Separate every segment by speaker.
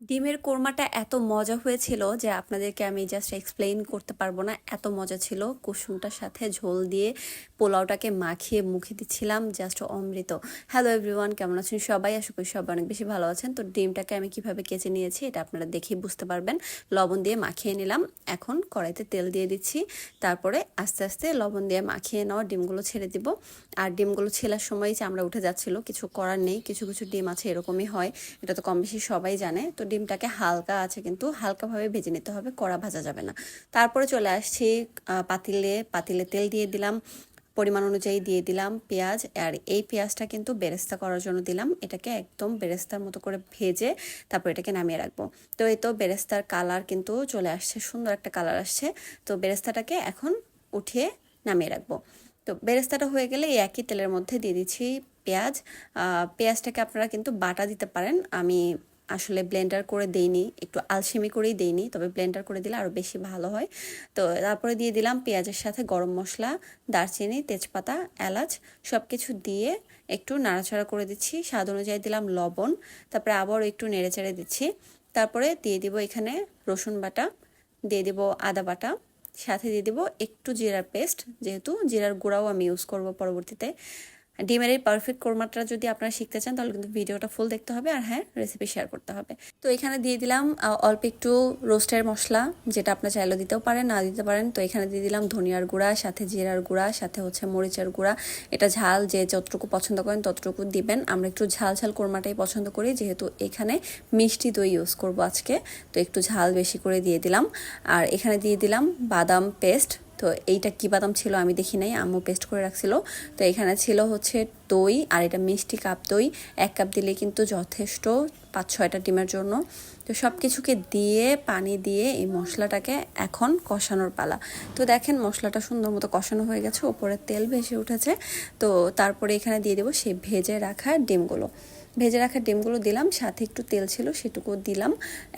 Speaker 1: ডিমের কোরমাটা এত মজা হয়েছিল যে আপনাদেরকে আমি জাস্ট এক্সপ্লেইন করতে পারব না। এত মজা ছিল। কুসুমটার সাথে ঝোল দিয়ে পোলাওটাকে মাখিয়ে মুখে দিচ্ছিলাম জাস্ট অমৃত। হ্যালো এভরিওয়ান কেমন আছেন সবাই? আশা করি সবাই অনেক বেশি ভালো আছেন। তো ডিমটাকে আমি কীভাবে কেচে নিয়েছি এটা আপনারা দেখেই বুঝতে পারবেন। লবণ দিয়ে মাখিয়ে নিলাম। এখন কড়াইতে তেল দিয়ে দিচ্ছি। তারপরে আস্তে আস্তে লবণ দিয়ে মাখিয়ে নেওয়া ডিমগুলো ছেড়ে দিব। আর ডিমগুলো ছেলার সময় যে আমরা উঠে যাচ্ছিল। কিছু করার নেই। কিছু কিছু ডিম আছে এরকমই হয়। এটা তো কম বেশি সবাই জানে। তো ডিমটাকে হালকা আছে কিন্তু হালকাভাবে ভেজে নিতে হবে, কড়া ভাজা যাবে না। তারপরে চলে আসছি পাতিলে পাতিলে তেল দিয়ে দিলাম, পরিমাণ অনুযায়ী দিয়ে দিলাম পেঁয়াজ, আর এই পেঁয়াজটা কিন্তু বেরেস্তা করার জন্য দিলাম। এটাকে একদম বেরেস্তার মতো করে ভেজে তারপর এটাকে নামিয়ে রাখব। তো এই তো বেরেস্তার কালার কিন্তু চলে আসছে, সুন্দর একটা কালার আসছে। তো বেরেস্তাটাকে এখন উঠিয়ে নামিয়ে রাখব। তো বেরেস্তাটা হয়ে গেলে এই একই তেলের মধ্যে দিয়ে দিচ্ছি পেঁয়াজ। পেঁয়াজটাকে আপনারা কিন্তু বাটা দিতে পারেন। আমি আসলে ব্লেন্ডার করে দেইনি, একটু আলসেমি করেই দেইনি, তবে ব্লেন্ডার করে দিলে আরও বেশি ভালো হয়। তো তারপরে দিয়ে দিলাম পেঁয়াজের সাথে গরম মশলা, দারচিনি, তেজপাতা, এলাচ সব কিছু দিয়ে একটু নাড়াচাড়া করে দিচ্ছি। স্বাদ অনুযায়ী দিলাম লবণ, তারপরে আবারও একটু নেড়েচেড়ে দিচ্ছি। তারপরে দিয়ে দিব এখানে রসুন বাটা, দিয়ে দিব আদা বাটা, সাথে দিয়ে দিব একটু জিরার পেস্ট, যেহেতু জিরার গুঁড়াও আমি ইউজ করব পরবর্তীতে। ডিমের এই পারফেক্ট কোরমাটা যদি আপনারা শিখতে চান, তাহলে কিন্তু ভিডিওটা ফুল দেখতে হবে আর হ্যাঁ রেসিপি শেয়ার করতে হবে। তো এখানে দিয়ে দিলাম অল্প একটু রোস্টের মশলা, যেটা আপনার চাইলে দিতেও পারেন, না দিতে পারেন। তো এখানে দিয়ে দিলাম ধনিয়ার গুঁড়া, সাথে জিরার গুঁড়া, সাথে হচ্ছে মরিচের গুঁড়া। এটা ঝাল যে যতটুকু পছন্দ করেন ততটুকু দিবেন। আমরা একটু ঝাল ঝাল কোরমাটাই পছন্দ করি, যেহেতু এখানে মিষ্টি দই ইউজ করব আজকে। তো একটু ঝাল বেশি করে দিয়ে দিলাম। আর এখানে দিয়ে দিলাম বাদাম পেস্ট তো এইটা কী বাদাম ছিল আমি দেখি নাই, আম্মু পেস্ট করে রাখছিল। তো এখানে ছিল হচ্ছে দই আর এটা মিষ্টি কাপ দই। এক কাপ দিলে কিন্তু যথেষ্ট পাঁচ ছয়টা ডিমের জন্য। তো সব কিছুকে দিয়ে, পানি দিয়ে এই মশলাটাকে এখন কষানোর পালা। তো দেখেন মশলাটা সুন্দর মতো কষানো হয়ে গেছে, ওপরে তেল ভেসে উঠেছে। তো তারপরে এখানে দিয়ে দেবো সেই ভেজে রাখা ডিমগুলো। ভেজে রাখা ডিমগুলো দিলাম, সাথে একটু তেল ছিল সেটুকু দিলাম।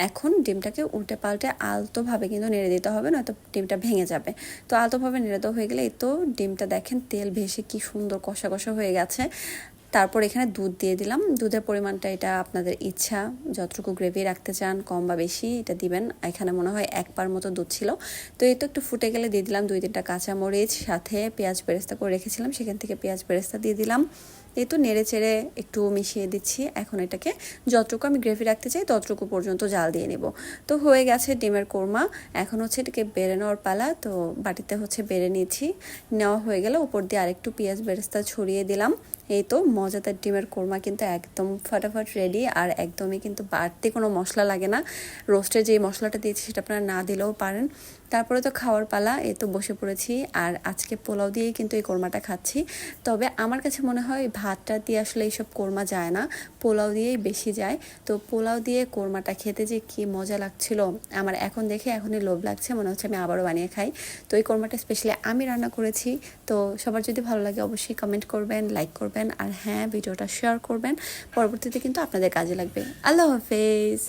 Speaker 1: এখন ডিমটাকে উল্টে পাল্টে আলতোভাবে কিন্তু নেড়ে দিতে হবে, নয়তো ডিমটা ভেঙে যাবে। তো আলতোভাবে নেড়ে দেওয়া হয়ে গেলে এই তো ডিমটা দেখেন তেল ভেসে কি সুন্দর কষা কষা হয়ে গেছে। তারপর এখানে দুধ দিয়ে দিলাম। দুধের পরিমাণটা এটা আপনাদের ইচ্ছা, যতটুকু গ্রেভি রাখতে চান, কম বা বেশি এটা দিবেন। এখানে মনে হয় এক পার মতো দুধ ছিল। তো এই তো একটু ফুটে গেলে দিয়ে দিলাম দুই তিনটা কাঁচামরিচ, সাথে পেঁয়াজ বেরেস্তা করে রেখেছিলাম। সেখান থেকে পেঁয়াজ বেরেস্তা দিয়ে দিলাম। এই তো নেড়ে চেড়ে একটু মিশিয়ে দিচ্ছি। এখন এটাকে যতটুকু আমি গ্রেভি রাখতে চাই, ততটুকু পর্যন্ত জাল দিয়ে নেব। তো হয়ে গেছে ডিমের কোরমা। এখন হচ্ছে এটাকে বেড়ে নেওয়ার পালা। তো বাটিতে হচ্ছে বেড়ে নিয়েছি। নেওয়া হয়ে গেলে উপর দিয়ে আরেকটু পেঁয়াজ বেরেস্তা ছড়িয়ে দিলাম। এই তো মজাদার ডিমের কোরমা কিন্তু একদম ফাটাফাট রেডি আর একদমই কিন্তু বাড়তি কোনো মশলা লাগে না। রোস্টে যে মশলাটা দিয়েছি সেটা আপনারা না দিলেও পারেন। তারপরে তো খাওয়ার পালা এ তো বসে পড়েছি আর আজকে পোলাও দিয়েই কিন্তু এই কোরমাটা খাচ্ছি। তবে আমার কাছে মনে হয় ভাতটা দিয়ে আসলে এইসব কোরমা যায় না, পোলাও দিয়েই বেশি যায়। তো পোলাও দিয়ে কোরমাটা খেতে যে কি মজা লাগছিল, আমার এখন দেখে এখনই লোভ লাগছে, মনে হচ্ছে আমি আবারও বানিয়ে খাই। তো এই কোরমাটা স্পেশালি আমি রান্না করেছি, তো সবার যদি ভালো লাগে অবশ্যই কমেন্ট করবেন লাইক করবেন আর হ্যাঁ ভিডিওটা শেয়ার করবেন। পরবর্তীতে কিন্তু আপনাদের কাজে লাগবে। আল্লাহ হাফেজ।